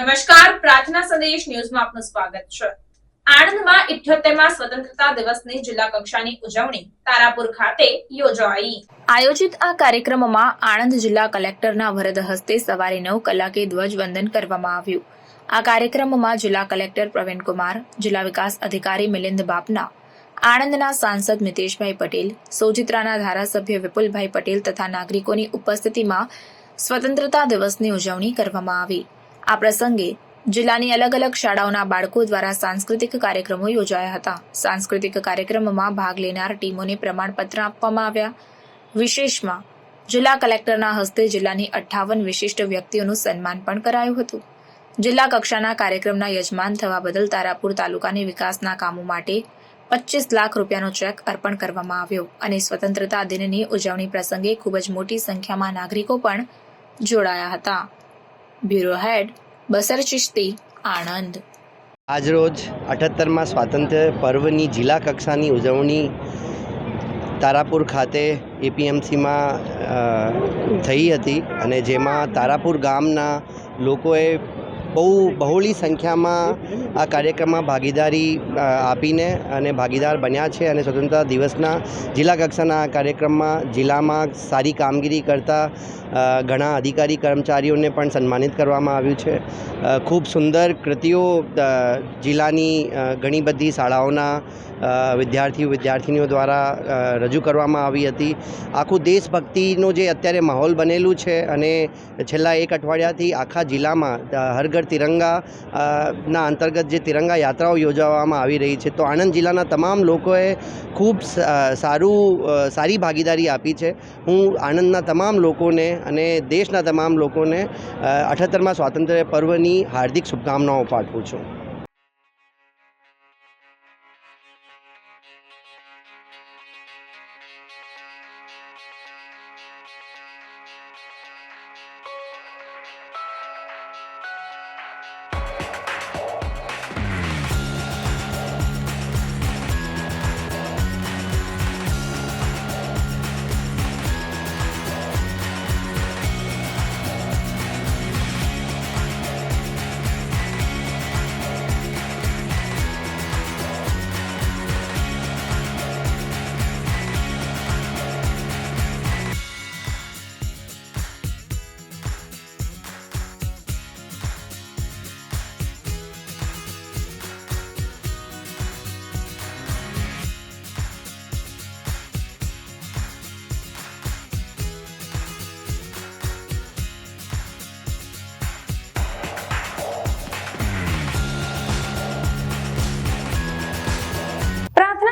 નમસ્કાર, પ્રાર્થના સંદેશ ન્યૂઝમાં આપનું સ્વાગત છે. આણંદમાં ઇઠ્યોતેરમાં સ્વતંત્રતા દિવસની જિલ્લા કક્ષાની ઉજવણી તારાપુર ખાતે યોજાઈ. આયોજિત આ કાર્યક્રમમાં આણંદ જિલ્લા કલેક્ટરના વરદ હસ્તે સવારે નવ કલાકે ધ્વજવંદન કરવામાં આવ્યું. આ કાર્યક્રમમાં જિલ્લા કલેક્ટર પ્રવીણકુમાર જિલ્લા વિકાસ અધિકારી મિલિંદ બાપના, આણંદના સાંસદ મિતેશભાઈ પટેલ, સોજિત્રાના ધારાસભ્ય વિપુલભાઈ પટેલ તથા નાગરિકોની ઉપસ્થિતિમાં સ્વતંત્રતા દિવસની ઉજવણી કરવામાં આવી. આ પ્રસંગે જિલ્લાની અલગ અલગ શાળાઓના બાળકો દ્વારા સાંસ્કૃતિક કાર્યક્રમો યોજાયા હતા. સાંસ્કૃતિક કાર્યક્રમમાં ભાગ લેનાર ટીમોને પ્રમાણપત્ર આપવામાં આવ્યા. વિશેષમાં, જિલ્લા કલેક્ટરના હસ્તે જિલ્લાની અઠ્ઠાવન વિશિષ્ટ વ્યક્તિઓનું સન્માન પણ કરાયું હતું. જિલ્લા કક્ષાના કાર્યક્રમના યજમાન થવા બદલ તારાપુર તાલુકાની વિકાસના કામો માટે પચીસ લાખ રૂપિયાનો ચેક અર્પણ કરવામાં આવ્યો અને સ્વતંત્રતા દિનની ઉજવણી પ્રસંગે ખૂબ જ મોટી સંખ્યામાં નાગરિકો પણ જોડાયા હતા. Bureau head, Basar Chishti, Anand. આજરોજ અઠ્ઠત્તરમાં સ્વાતંત્ર્ય પર્વની જિલ્લા કક્ષાની ઉજવણી તારાપુર ખાતે એપીએમસીમાં થઈ હતી અને જેમાં તારાપુર ગામના લોકોએ બહુ બહોળી સંખ્યામાં આ કાર્યક્રમમાં ભાગીદારી આપીને અને ભાગીદાર બન્યા છે અને સ્વતંત્રતા દિવસના જિલ્લા કક્ષાના કાર્યક્રમમાં જિલ્લામાં સારી કામગીરી કરતા ઘણા અધિકારી કર્મચારીઓને પણ સન્માનિત કરવામાં આવ્યું છે. ખૂબ સુંદર કૃતિઓ જિલ્લાની ઘણી બધી શાળાઓના વિદ્યાર્થીઓ વિદ્યાર્થીનીઓ દ્વારા રજૂ કરવામાં આવી હતી. આખું દેશભક્તિનો જે અત્યારે માહોલ બનેલું છે અને છેલ્લા એક અઠવાડિયાથી આખા જિલ્લામાં અ, ઘર તિરંગા ના અંતર્ગત જે તિરંગા યાત્રાઓ યોજવામાં આવી રહી છે, તો આણંદ જિલ્લાના તમામ લોકોએ ખૂબ સારું સારી ભાગીદારી આપી છે. હું આણંદના તમામ લોકોને અને દેશના તમામ લોકોને અઠ્ઠત્તરમાં સ્વાતંત્ર્ય પર્વની હાર્દિક શુભકામનાઓ પાઠવું છું.